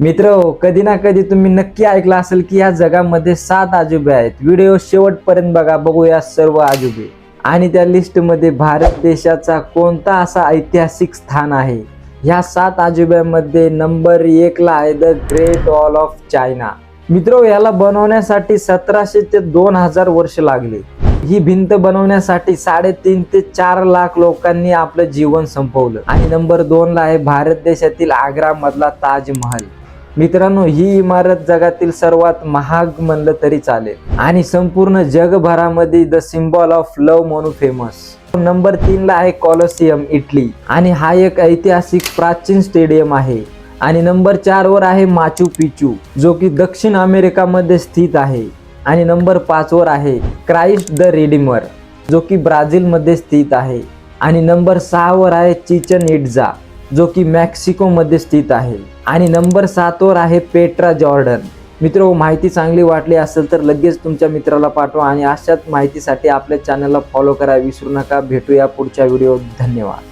मित्र कधी ना कधी तुम्ही नक्की ऐकलं असेल की या जगामध्ये सात आजोबे आहेत. व्हिडिओ शेवटपर्यंत बघा बघूया सर्व आजोबे. आणि त्या लिस्टमध्ये भारत देशाचा कोणता असा ऐतिहासिक स्थान आहे? ह्या सात आजोब्यामध्ये नंबर एकला आहे the Great Wall of China. मित्र याला बनवण्यासाठी सतराशे ते दोन हजार वर्ष लागले. ही भिंत बनवण्यासाठी साडेतीन ते चार लाख लोकांनी आपलं जीवन संपवलं. आणि नंबर दोन ला आहे भारत देशातील आग्रा मधला ताजमहल. मित्रांनो ही इमारत जगातील सर्वात महाग म्हणलं तरी चालेल. आणि संपूर्ण जगभरामध्ये द सिम्बॉल ऑफ लव म्हणून फेमस नंबर तीन ला आहे कॉलोसियम इटली आणि हा एक ऐतिहासिक प्राचीन स्टेडियम आहे. आणि नंबर चार वर आहे माचू पिचू जो की दक्षिण अमेरिकामध्ये स्थित आहे. आणि नंबर पाच वर आहे क्राइस्ट द रेडिमर जो की ब्राझीलमध्ये स्थित आहे. आणि नंबर सहा वर आहे चिचन इट्झा जो की मेक्सिकोमध्ये स्थित आहे. आणि नंबर सातवर आहे पेट्रा जॉर्डन. मित्र हो, माहिती चांगली वाटली असेल तर लगेच तुमच्या मित्राला पाठवा आणि अशाच माहितीसाठी आपल्या चॅनलला फॉलो करा. विसरू नका. भेटूया पुढच्या व्हिडिओ धन्यवाद.